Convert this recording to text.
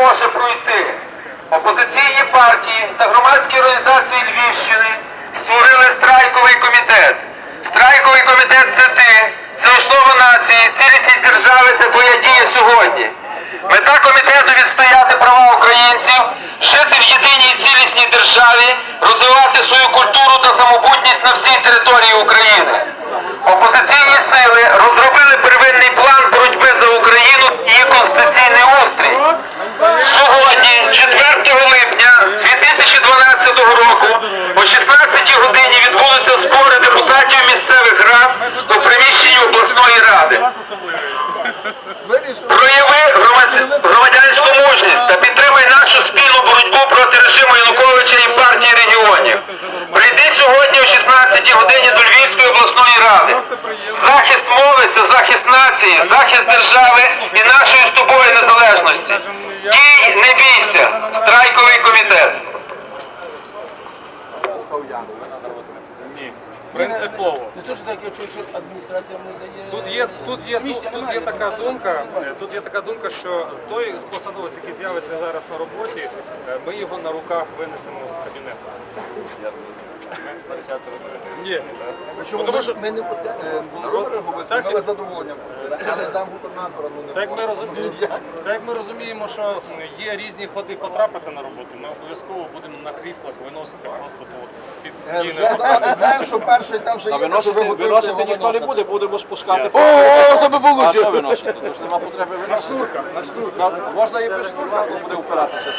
може пройти. Опозиційні партії та громадські організації Львівщини створили страйковий комітет. Страйковий комітет це ти, це основа нації, цілісність держави це твоя дія сьогодні. Мета комітету відстояти права українців, жити в єдиній цілісній державі, розвивати годині до Львівської обласної ради. Захист мови це захист нації, захист держави і нашої з тобою незалежності. Дій, не бійся, страйковий комітет. Ні. Принципово. Не то, що так, я чую, що адміністрація не дає. Тут є, тут є, Місця тут, тут є така думка, е, тут є така думка, що той посадовець, який з'явиться зараз на роботі, е, ми його на руках винесемо з кабінету. Ні. Тому ми, що- ми не Володимира Губицького, Так, ми і- з задоволенням пустили, але замгубернатора ну не Так як ми можна. розуміємо, так як ми розуміємо, що є різні ходи потрапити на роботу, ми обов'язково будемо на кріслах виносити просто тут під Е, стіни. Знаємо, що перший там вже Та є, так що виносити, готуєте виносити його ніхто не виносити. буде, будемо спускати. О, то би було А що. виносити? Тож нема потреби виносити. Штурка, на штурка. Можна і без штурка, бо буде впиратися.